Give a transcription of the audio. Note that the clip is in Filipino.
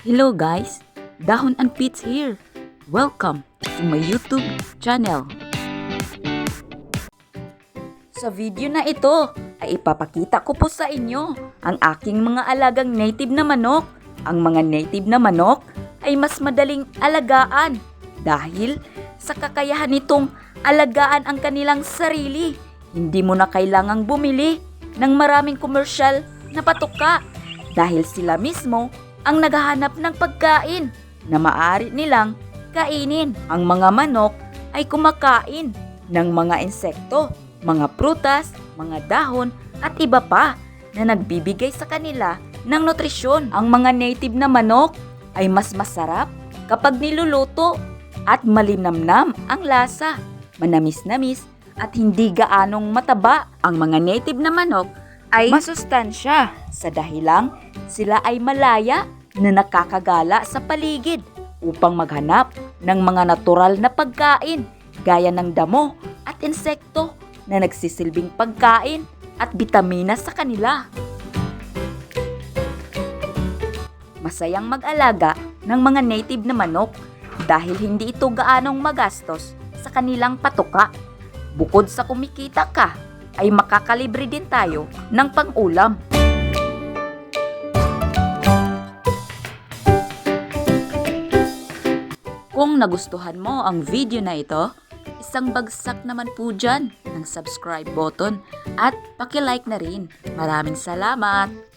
Hello guys, Dahon and Pits here. Welcome to my YouTube channel. Sa video na ito ay ipapakita ko po sa inyo ang aking mga alagang native na manok. Ang mga native na manok ay mas madaling alagaan dahil sa kakayahan nitong alagaan ang kanilang sarili. Hindi mo na kailangang bumili ng maraming komersyal na patuka dahil sila mismo ang naghahanap ng pagkain na maaari nilang kainin. Ang mga manok ay kumakain ng mga insekto, mga prutas, mga dahon at iba pa na nagbibigay sa kanila ng nutrisyon. Ang mga native na manok ay mas masarap kapag niluluto at malinamnam ang lasa, manamis-namis at hindi gaanong mataba. Ang mga native na manok ay masustansya sa dahilang sila ay malaya na nakakagala sa paligid upang maghanap ng mga natural na pagkain gaya ng damo at insekto na nagsisilbing pagkain at bitamina sa kanila. Masayang mag-alaga ng mga native na manok dahil hindi ito gaanong magastos sa kanilang patuka. Bukod sa kumikita ka, ay makakalibre din tayo ng pang-ulam. Kung nagustuhan mo ang video na ito, isang bagsak naman po dyan ng subscribe button at pakilike na rin. Maraming salamat!